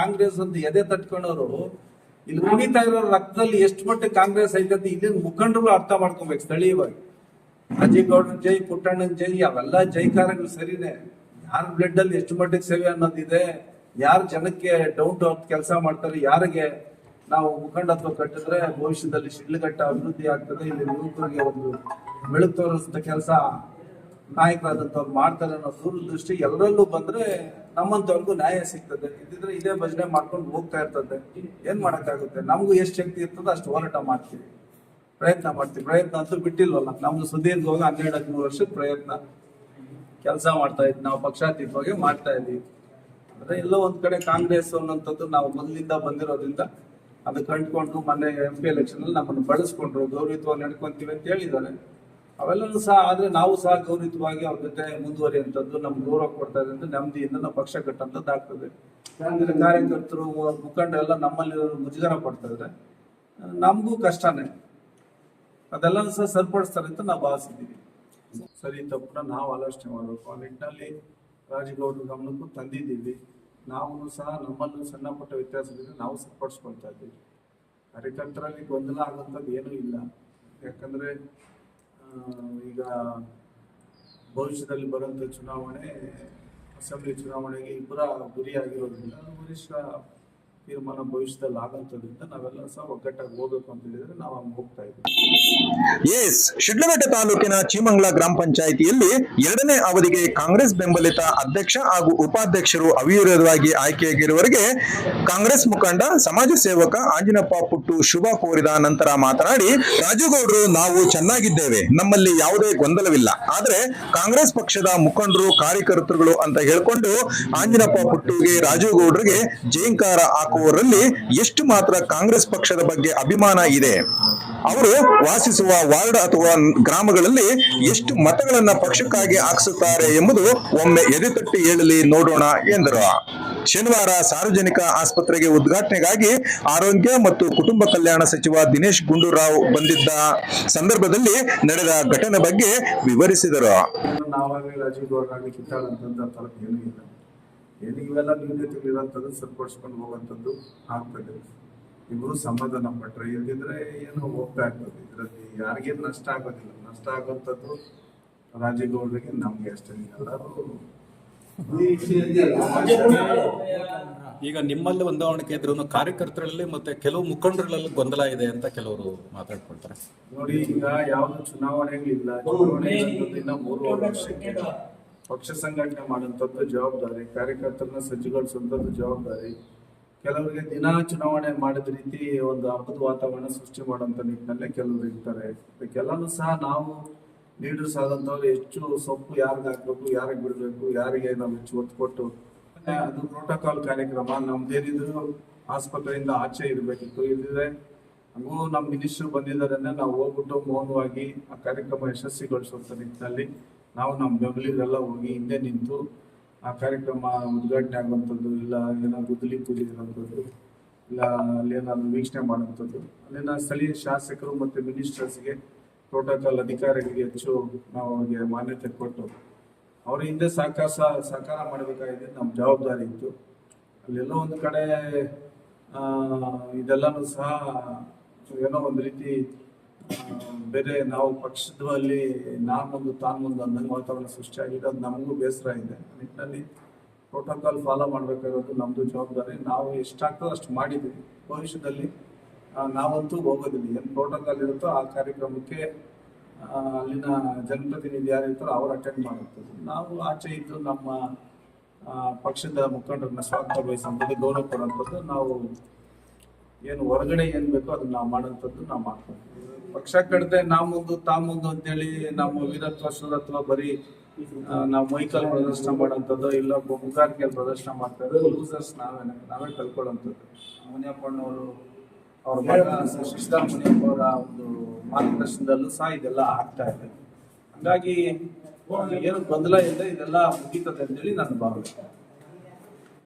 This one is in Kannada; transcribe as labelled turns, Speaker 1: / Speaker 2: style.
Speaker 1: ಕಾಂಗ್ರೆಸ್ ಅಂತ ಎದೆ ತಟ್ಕೊಂಡವರು, ಇಲ್ಲಿ ಉಳಿತಾ ಇರೋ ರಕ್ತದಲ್ಲಿ ಎಷ್ಟು ಮಟ್ಟಿಗೆ ಕಾಂಗ್ರೆಸ್ ಐತೆ ಅಂತ ಇಲ್ಲಿನ ಮುಖಂಡರು ಅರ್ಥ ಮಾಡ್ಕೊಬೇಕು ಸ್ಥಳೀಯವಾಗಿ. ಅಜ್ಜಿಗೌಡನ ಜೈ, ಪುಟ್ಟಣ್ಣನ ಜೈ, ಅವೆಲ್ಲ ಜೈಕಾರಗಳು ಸರಿನೇ. ಯಾರ ಬ್ಲಡ್ ಅಲ್ಲಿ ಎಷ್ಟು ಮಟ್ಟಿಗೆ ಸೇವೆ ಅನ್ನೋದಿದೆ, ಯಾರು ಜನಕ್ಕೆ ಡೌನ್ ಟು ಅರ್ತ್ ಕೆಲಸ ಮಾಡ್ತಾರೆ, ಯಾರಿಗೆ ನಾವು ಮುಖಂಡತ್ವ ಕಟ್ಟಿದ್ರೆ ಭವಿಷ್ಯದಲ್ಲಿ ಶಿಡ್ಲಘಟ್ಟ ಅಭಿವೃದ್ಧಿ ಆಗ್ತದೆ, ಇಲ್ಲಿ ಯುವಕರಿಗೆ ಒಂದು ಬೆಳಕು ತೋರಿಸಿದ ಕೆಲಸ ನಾಯಕರಾದಂಥವ್ರು ಮಾಡ್ತಾರೆ ಅನ್ನೋ ದೂರದೃಷ್ಟಿ ಎಲ್ಲರಲ್ಲೂ ಬಂದ್ರೆ ನಮ್ಮಂತವ್ರಿಗೂ ನ್ಯಾಯ ಸಿಗ್ತದೆ. ಇದ್ದಿದ್ರೆ ಇದೇ ಭಜನೆ ಮಾಡ್ಕೊಂಡು ಹೋಗ್ತಾ ಇರ್ತದೆ. ಏನ್ ಮಾಡಕ್ಕಾಗುತ್ತೆ? ನಮಗೂ ಎಷ್ಟು ಶಕ್ತಿ ಇರ್ತದೆ ಅಷ್ಟು ಹೋರಾಟ ಮಾಡ್ತೀವಿ. ಪ್ರಯತ್ನ ಮಾಡ್ತೀವಿ. ಪ್ರಯತ್ನ ಅಂತೂ ಬಿಟ್ಟಿಲ್ವಲ್ಲ? ನಮ್ದು ಸುದೀರ್ಘವಾಗಿ ಹನ್ನೆರಡು, ಹದಿಮೂರು ವರ್ಷದ ಪ್ರಯತ್ನ. ಕೆಲಸ ಮಾಡ್ತಾ ಇದ್ವಿ. ನಾವು ಪಕ್ಷಾತೀತವಾಗಿ ಮಾಡ್ತಾ ಇದೀವಿ. ಅಂದ್ರೆ ಎಲ್ಲೋ ಒಂದ್ ಕಡೆ ಕಾಂಗ್ರೆಸ್ ಅನ್ನೋಂಥದ್ದು ನಾವು ಮೊದಲಿಂದ ಬಂದಿರೋದ್ರಿಂದ ಅದು ಕಂಡ್ಕೊಂಡು ಮೊನ್ನೆ ಎಂ ಪಿ ಎಲೆಕ್ಷನ್ ಅಲ್ಲಿ ನಮ್ಮನ್ನು ಬಳಸ್ಕೊಂಡ್ರು ಗೌರವಿತವಾಗಿ ನಡ್ಕೊಂತೀವಿ ಅಂತ ಹೇಳಿದ್ದಾರೆ. ಅವೆಲ್ಲನೂ ಸಹ, ಆದರೆ ನಾವು ಸಹ ಗೌರವಿತವಾಗಿ ಅವ್ರ ಜೊತೆ ಮುಂದುವರಿಯುವಂಥದ್ದು ನಮ್ಗೆ ಗೌರವ ಕೊಡ್ತಾ ಇದೆ ಅಂತ ನೆಮ್ಮದಿಯಿಂದ ನಾವು ಪಕ್ಷ ಕಟ್ಟಂತದ್ದು ಆಗ್ತದೆ. ಕಾರ್ಯಕರ್ತರು ಕಾರ್ಯಕರ್ತರು ಎಲ್ಲ ನಮ್ಮಲ್ಲಿ ಮುಜುಗರ ಪಡ್ತಾ ನಮಗೂ ಕಷ್ಟನೇ. ಅದೆಲ್ಲನೂ ಸಹ ಸರಿಪಡಿಸ್ತಾರೆ ಅಂತ ನಾವು ಭಾವಿಸಿದ್ದೀವಿ. ಸರಿ, ತಪ್ಪನ್ನ ನಾವು ಆಲೋಚನೆ ಮಾಡಬೇಕು. ಆ ನಿಟ್ಟಿನಲ್ಲಿ ರಾಜಗೌಡರ ಗಮನಕ್ಕೂ ತಂದಿದ್ದೀವಿ. ನಾವು ಸಹ ನಮ್ಮಲ್ಲೂ ಸಣ್ಣ ಪುಟ್ಟ ವ್ಯತ್ಯಾಸಗಳಿಂದ, ನಾವು ಸರಿಪಡಿಸ್ಕೊಳ್ತಾ ಇದ್ದೀವಿ. ಕಾರ್ಯಕರ್ತರಲ್ಲಿ ಗೊಂದಲ ಆಗುವಂಥದ್ದು ಏನೂ ಇಲ್ಲ. ಯಾಕಂದ್ರೆ ಈಗ ಭವಿಷ್ಯದಲ್ಲಿ ಬರುವಂಥ ಚುನಾವಣೆ ಅಸೆಂಬ್ಲಿ ಚುನಾವಣೆಗೆ ಇಬ್ಬರ ಗುರಿಯಾಗಿರೋದ್ರಿಂದ ವರಿಷ್ಠ ತೀರ್ಮಾನ ಭವಿಷ್ಯದಲ್ಲಿ ಆಗಂತದ್ರಿಂದ ನಾವೆಲ್ಲ ಸಹ ಒಗ್ಗಟ್ಟಾಗಿ ಹೋಗ್ಬೇಕು ಅಂತ ಹೇಳಿದ್ರೆ ನಾವು ಹಂಗೆ ಹೋಗ್ತಾ ಇದ್ದೀವಿ.
Speaker 2: ಎಸ್ ಶಿಡ್ಲಘಟ್ಟ ತಾಲೂಕಿನ ಚೀಮಂಗ್ಲ ಗ್ರಾಮ ಪಂಚಾಯಿತಿಯಲ್ಲಿ ಎರಡನೇ ಅವಧಿಗೆ ಕಾಂಗ್ರೆಸ್ ಬೆಂಬಲಿತ ಅಧ್ಯಕ್ಷ ಹಾಗೂ ಉಪಾಧ್ಯಕ್ಷರು ಅವಿರೋಧವಾಗಿ ಆಯ್ಕೆಯಾಗಿರುವವರಿಗೆ ಕಾಂಗ್ರೆಸ್ ಮುಖಂಡ, ಸಮಾಜ ಸೇವಕ ಆಂಜಿನಪ್ಪ ಪುಟ್ಟು ಶುಭ ಕೋರಿದ ನಂತರ ಮಾತನಾಡಿ, ರಾಜುಗೌಡರು ನಾವು ಚೆನ್ನಾಗಿದ್ದೇವೆ, ನಮ್ಮಲ್ಲಿ ಯಾವುದೇ ಗೊಂದಲವಿಲ್ಲ. ಆದ್ರೆ ಕಾಂಗ್ರೆಸ್ ಪಕ್ಷದ ಮುಖಂಡರು, ಕಾರ್ಯಕರ್ತರುಗಳು ಅಂತ ಹೇಳ್ಕೊಂಡು ಆಂಜಿನಪ್ಪ ಪುಟ್ಟುಗೆ, ರಾಜುಗೌಡರಿಗೆ ಜೇಂಕಾರ ಹಾಕುವವರಲ್ಲಿ ಎಷ್ಟು ಮಾತ್ರ ಕಾಂಗ್ರೆಸ್ ಪಕ್ಷದ ಬಗ್ಗೆ ಅಭಿಮಾನ ಇದೆ? ಅವರು ವಾಸಿಸುವ ವಾರ್ಡ್ ಅಥವಾ ಗ್ರಾಮಗಳಲ್ಲಿ ಎಷ್ಟು ಮತಗಳನ್ನ ಪಕ್ಷಕ್ಕಾಗಿ ಹಾಕಿಸುತ್ತಾರೆ ಎಂಬುದು ಒಮ್ಮೆ ಎದೆತಟ್ಟಿ ಹೇಳಲಿ ನೋಡೋಣ ಎಂದರು. ಶನಿವಾರ ಸಾರ್ವಜನಿಕ ಆಸ್ಪತ್ರೆಗೆ ಉದ್ಘಾಟನೆಗಾಗಿ ಆರೋಗ್ಯ ಮತ್ತು ಕುಟುಂಬ ಕಲ್ಯಾಣ ಸಚಿವ ದಿನೇಶ್ ಗುಂಡೂರಾವ್ ಬಂದಿದ್ದ ಸಂದರ್ಭದಲ್ಲಿ ನಡೆದ ಘಟನೆ ಬಗ್ಗೆ ವಿವರಿಸಿದರು.
Speaker 1: ಏನೂ ಇವೆಲ್ಲ ನ್ಯೂನತೆಗಳಿರೋಂಥದ್ದು ಸರಿಪಡಿಸ್ಕೊಂಡು ಹೋಗುವಂಥದ್ದು ಆಗ್ತದೆ. ಇಬ್ಬರು ಸಮಾಧಾನ ಪಟ್ಟರೆ ಇಲ್ದಿದ್ರೆ ಏನೋ ಹೋಗ್ತಾ ಇರ್ತದೆ. ಇದರಲ್ಲಿ ಯಾರಿಗೇನು ನಷ್ಟ ಆಗೋದಿಲ್ಲ. ನಷ್ಟ ಆಗುವಂಥದ್ದು ರಾಜೀವ್ ಗೌಡರಿಗೆ ನಮ್ಗೆ ಅಷ್ಟೇ. ಎಲ್ಲರೂ
Speaker 3: ಈಗ ನಿಮ್ಮಲ್ಲಿ ಹೊಂದಾವಣಿಕೆ ಇದ್ರು ಕಾರ್ಯಕರ್ತರಲ್ಲಿ ಮತ್ತೆ ಕೆಲವು ಮುಖಂಡರಲ್ಲಿ ಗೊಂದಲ ಇದೆ ಅಂತ ಕೆಲವರು ಮಾತಾಡ್ಕೊಳ್ತಾರೆ.
Speaker 1: ನೋಡಿ ಈಗ ಯಾವ್ದು ಚುನಾವಣೆಗಳಿಲ್ಲ ಚುನಾವಣೆ ಮೂರು ವರ್ಷಕ್ಕೆ. ಪಕ್ಷ ಸಂಘಟನೆ ಮಾಡುವಂಥದ್ದು ಜವಾಬ್ದಾರಿ, ಕಾರ್ಯಕರ್ತರನ್ನ ಸಜ್ಜುಗೊಳಿಸುವಂಥದ್ದು ಜವಾಬ್ದಾರಿ. ಕೆಲವರಿಗೆ ದಿನ ಚುನಾವಣೆ ಮಾಡಿದ ರೀತಿ ಒಂದು ಹಬ್ಬದ ವಾತಾವರಣ ಸೃಷ್ಟಿ ಮಾಡುವಂತ ನಿಟ್ಟಿನಲ್ಲೇ ಕೆಲವರು ಇರ್ತಾರೆ. ಅದಕ್ಕೆಲ್ಲನೂ ಸಹ ನಾವು ಲೀಡರ್ಸ್ ಆದಂಥವ್ರು ಹೆಚ್ಚು ಸೊಪ್ಪು ಯಾರಿಗೆ ಹಾಕ್ಬೇಕು, ಯಾರಿಗೆ ಬಿಡಬೇಕು, ಯಾರಿಗೆ ನಾವು ಹೆಚ್ಚು ಒತ್ತು ಕೊಟ್ಟು ಅದು ಪ್ರೋಟೋಕಾಲ್ ಕಾರ್ಯಕ್ರಮ ನಮ್ದೇನಿದ್ರು ಆಸ್ಪತ್ರೆಯಿಂದ ಆಚೆ ಇರಬೇಕಿತ್ತು. ಇಲ್ಲದಿದ್ರೆ ಹಂಗೂ ನಮ್ಮ ಮಿನಿಸ್ಟರ್ ಬಂದಿದ್ದಾರೆ ನಾವು ಹೋಗ್ಬಿಟ್ಟು ಮೌನವಾಗಿ ಆ ಕಾರ್ಯಕ್ರಮ ಯಶಸ್ವಿಗೊಳಿಸುವಂತ ನಿಟ್ಟಿನಲ್ಲಿ ನಾವು ನಮ್ಮ ಬೆಂಬಲಿಗರೆಲ್ಲ ಹೋಗಿ ಹಿಂದೆ ನಿಂತು ಆ ಕಾರ್ಯಕ್ರಮ ಉದ್ಘಾಟನೆ ಆಗುವಂಥದ್ದು, ಇಲ್ಲ ಏನೋ ಗುದ್ದಲಿ ಪೂಜೆ ಇರುವಂಥದ್ದು, ಇಲ್ಲ ಅಲ್ಲಿ ಏನಾದ್ರು ವೀಕ್ಷಣೆ ಮಾಡುವಂಥದ್ದು, ಅಲ್ಲಿನ ಸ್ಥಳೀಯ ಶಾಸಕರು ಮತ್ತು ಮಿನಿಸ್ಟರ್ಸ್ಗೆ ಪ್ರೋಟೋಕಾಲ್ ಅಧಿಕಾರಿಗಳಿಗೆ ಹೆಚ್ಚು ನಾವು ಅವರಿಗೆ ಮಾನ್ಯತೆ ಕೊಟ್ಟು ಅವ್ರ ಹಿಂದೆ ಸಹಕಾರ ಸಹಕಾರ ಮಾಡಬೇಕಾಗಿದೆ ನಮ್ಮ ಜವಾಬ್ದಾರಿ ಇತ್ತು. ಅಲ್ಲೆಲ್ಲೋ ಒಂದು ಕಡೆ ಇದೆಲ್ಲನೂ ಸಹ ಏನೋ ಒಂದು ರೀತಿ ಬೇರೆ ನಾವು ಪಕ್ಷದಲ್ಲಿ ನಾನೊಂದು ತಾನೊಂದು ಅಂದಂಗೆ ವಾತಾವರಣ ಸೃಷ್ಟಿಯಾಗಿದೆ ಅದು ನಮಗೂ ಬೇಸರ ಇದೆ. ನಿಟ್ಟಿನಲ್ಲಿ ಪ್ರೋಟೋಕಾಲ್ ಫಾಲೋ ಮಾಡಬೇಕಾಗಿರೋದು ನಮ್ಮದು ಜವಾಬ್ದಾರಿ. ನಾವು ಎಷ್ಟಾಗ್ತದೋ ಅಷ್ಟು ಮಾಡಿದ್ವಿ. ಭವಿಷ್ಯದಲ್ಲಿ ನಾವಂತೂ ಹೋಗೋದಿಲ್ಲ. ಏನು ಪ್ರೋಟೋಕಾಲ್ ಇರುತ್ತೋ ಆ ಕಾರ್ಯಕ್ರಮಕ್ಕೆ ಅಲ್ಲಿನ ಜನಪ್ರತಿನಿಧಿ ಯಾರಿರ್ತಾರೋ ಅವ್ರು ಅಟೆಂಡ್ ಮಾಡುತ್ತದೆ ನಾವು ಆಚೆ ಇದ್ದು ನಮ್ಮ ಪಕ್ಷದ ಮುಖಂಡರನ್ನ ಸ್ವಾಗತ ಬಯಸುವಂಥದ್ದು ಗೌರವ ಕೊಡುವಂಥದ್ದು ನಾವು ಏನು ಹೊರಗಡೆ ಏನ್ ಬೇಕೋ ಅದನ್ನ ನಾವು ಮಾಡೋಂಥದ್ದು ನಾವು ಮಾಡ್ತೀವಿ. ಪಕ್ಷ ಕಡದೆ ನಾವು ಮುಂದು ತಾ ಮುಂದು ಅಂತೇಳಿ ನಮ್ಮ ವೀರತ್ವ ಸುರತ್ವ ಬರೀ ನಾವು ಮೈಕಲ್ ಪ್ರದರ್ಶನ ಮಾಡೋಂಥದ್ದು ಇಲ್ಲ ಮುಖಾರಿಕೆಯಲ್ಲಿ ಪ್ರದರ್ಶನ ಮಾಡ್ತಾ ಲೂಸರ್ಸ್ ನಾವೇ ನಾವೇ ಕಲ್ಕೊಳ್ಳೋಂಥದ್ದು ಮುನಿಯಪ್ಪಣ್ಣವರು ಅವ್ರ ಮಗ ಶಶಿಧರ್ ಮುನಿಯಪ್ಪ ಅವರ ಒಂದು ಮಾರ್ಗದರ್ಶನದಲ್ಲೂ ಸಹ ಇದೆಲ್ಲ ಆಗ್ತಾ ಇದೆ. ಹಂಗಾಗಿ ಏನು ಗೊಂದಲ ಇದೆ ಇದೆಲ್ಲ ಮುಗೀತದೆ ಅಂತೇಳಿ ನನ್ನ ಭಾವನೆ.